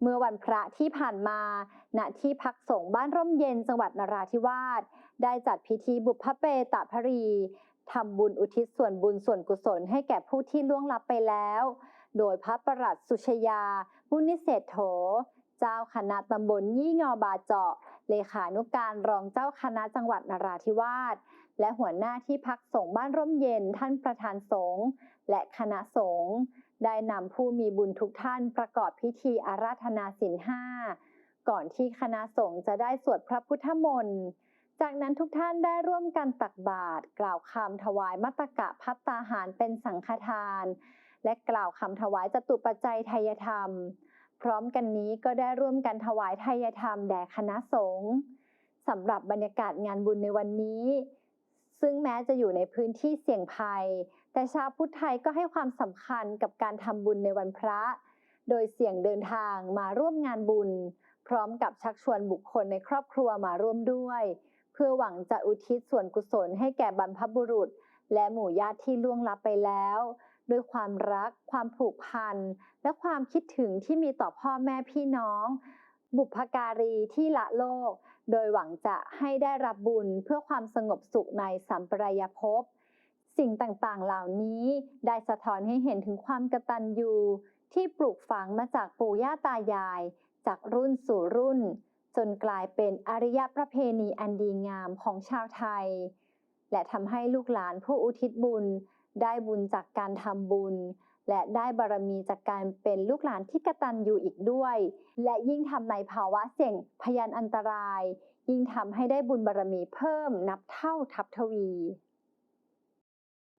เมื่อวันพระที่ผ่านมา ณ ที่พักสงฆ์บ้านร่มเย็นจังหวัดนราธิวาส ได้จัดพิธีบุพเพตพรีทำบุญอุทิศส่วนบุญส่วนกุศลให้แก่ผู้ที่ล่วงลับไปแล้ว โดยพระประหลัดสุชยาบุญนิเศษโถ เจ้าคณะตำบลยี่งอบาเจาะ เลขานุการรองเจ้าคณะจังหวัดนราธิวาส และหัวหน้าที่พักสงฆ์บ้านร่มเย็นท่านประธานสงฆ์และคณะสงฆ์ ได้นำผู้มีบุญทุกท่านประกอบพิธีอาราธนาศีลห้าก่อนที่คณะสงฆ์จะได้สวดพระพุทธมนต์ จากนั้นทุกท่านได้ร่วมกันตักบาตรกล่าวคำถวายมัตตกะพัตตาหารเป็นสังฆทาน และกล่าวคำถวายจตุปัจจัยไทยธรรม พร้อมกันนี้ก็ได้ร่วมกันถวายไทยธรรมแด่คณะสงฆ์สำหรับบรรยากาศงานบุญในวันนี้ ซึ่งแม้จะอยู่ในพื้นที่เสี่ยงภัย แต่ชาวพุทธไทยก็ให้ความสำคัญกับการทำบุญในวันพระ โดยเสี่ยงเดินทางมาร่วมงานบุญ พร้อมกับชักชวนบุคคลในครอบครัวมาร่วมด้วย เพื่อหวังจะอุทิศส่วนกุศลให้แก่บรรพบุรุษ และหมู่ญาติที่ล่วงลับไปแล้ว ด้วยความรัก ความผูกพัน และความคิดถึงที่มีต่อพ่อแม่พี่น้อง บุพการีที่ละโลก โดยหวังจะให้ได้รับบุญเพื่อความสงบสุขในสัมปรายภพ สิ่งต่างๆเหล่านี้ได้สะท้อนให้เห็นถึงความกตัญญูที่ปลูกฝังมาจากปู่ย่าตายาย จากรุ่นสู่รุ่น จนกลายเป็นอริยประเพณีอันดีงามของชาวไทย และทำให้ลูกหลานผู้อุทิศบุญ ได้บุญจากการทำบุญ และได้บารมีจากการเป็นลูกหลานที่กตัญญูอีกด้วย และยิ่งทำในภาวะเสี่ยงพยานอันตราย ยิ่งทำให้ได้บุญบารมีเพิ่มนับเท่าทับทวี